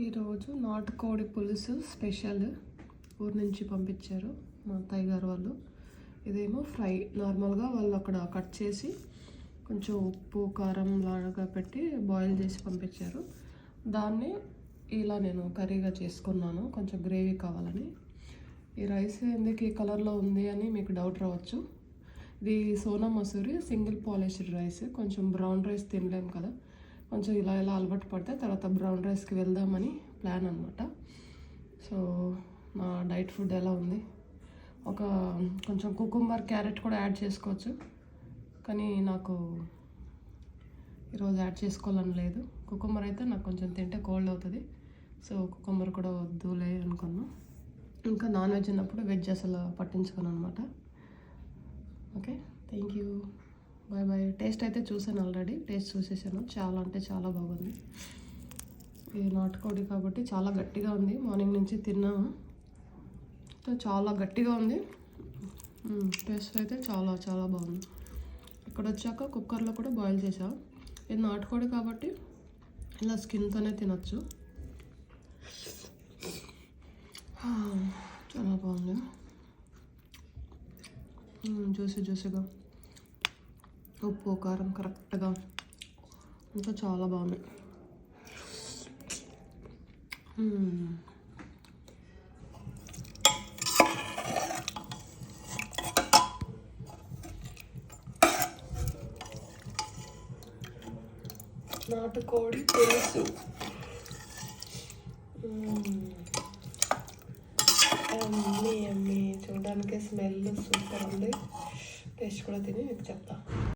ఈరోజు నాటుకోడి పులుసు స్పెషల్ ఊరి నుంచి పంపించారు మా అత్తయ్య గారు వాళ్ళు. ఇదేమో ఫ్రై నార్మల్గా వాళ్ళు అక్కడ కట్ చేసి కొంచెం ఉప్పు కారం లాగా పెట్టి బాయిల్ చేసి పంపించారు. దాన్ని ఇలా నేను కర్రీగా చేసుకున్నాను. కొంచెం గ్రేవీ కావాలని. ఈ రైస్ ఎందుకు ఈ కలర్లో ఉంది అని మీకు డౌట్ రావచ్చు. ఇది Sona Masuri single polished rice. కొంచెం బ్రౌన్ రైస్ తినలేము కదా. కొంచెం ఇలా ఇలా అలవాటు పడితే తర్వాత బ్రౌన్ రైస్కి వెళ్దామని ప్లాన్ అనమాట సో నా డైట్ ఫుడ్ ఎలా ఉంది? ఒక కొంచెం కుకుంబర్ క్యారెట్ కూడా యాడ్ చేసుకోవచ్చు. కానీ నాకు ఈరోజు యాడ్ చేసుకోవాలని లేదు. కుకుంబర్ అయితే నాకు కొంచెం తింటే కోల్డ్ అవుతుంది. సో కుకుంబర్ కూడా వద్దులే అనుకున్నాను ఇంకా నాన్ వెజ్ ఉన్నప్పుడు వెజ్ అసలు పట్టించుకోను అనమాట okay? Thank you. Bye bye taste అయితే చూసాను ఆల్రెడీ. టేస్ట్ చూసేసాను. చాలా అంటే చాలా బాగుంది. ఇది నాటుకోడి కాబట్టి చాలా గట్టిగా ఉంది. మార్నింగ్ నుంచి తిన్నాము సో చాలా గట్టిగా ఉంది. టేస్ట్ అయితే చాలా చాలా బాగుంది. ఇక్కడ వచ్చాక కుక్కర్లో కూడా బాయిల్ చేసా ఇది నాటుకోడి కాబట్టి ఇలా స్కిన్తోనే తినొచ్చు. చాలా బాగుంది. జ్యూసీ జ్యూసీగా. ఉప్పు కారం కరెక్ట్గా ఇంకా చాలా బాగుంది. నాటుకోడి పులుసు. అమ్మీ అమ్మీ. చూడడానికి స్మెల్ సూపర్ ఉంది. టేస్ట్ కూడా తిని మీకు చెప్తా.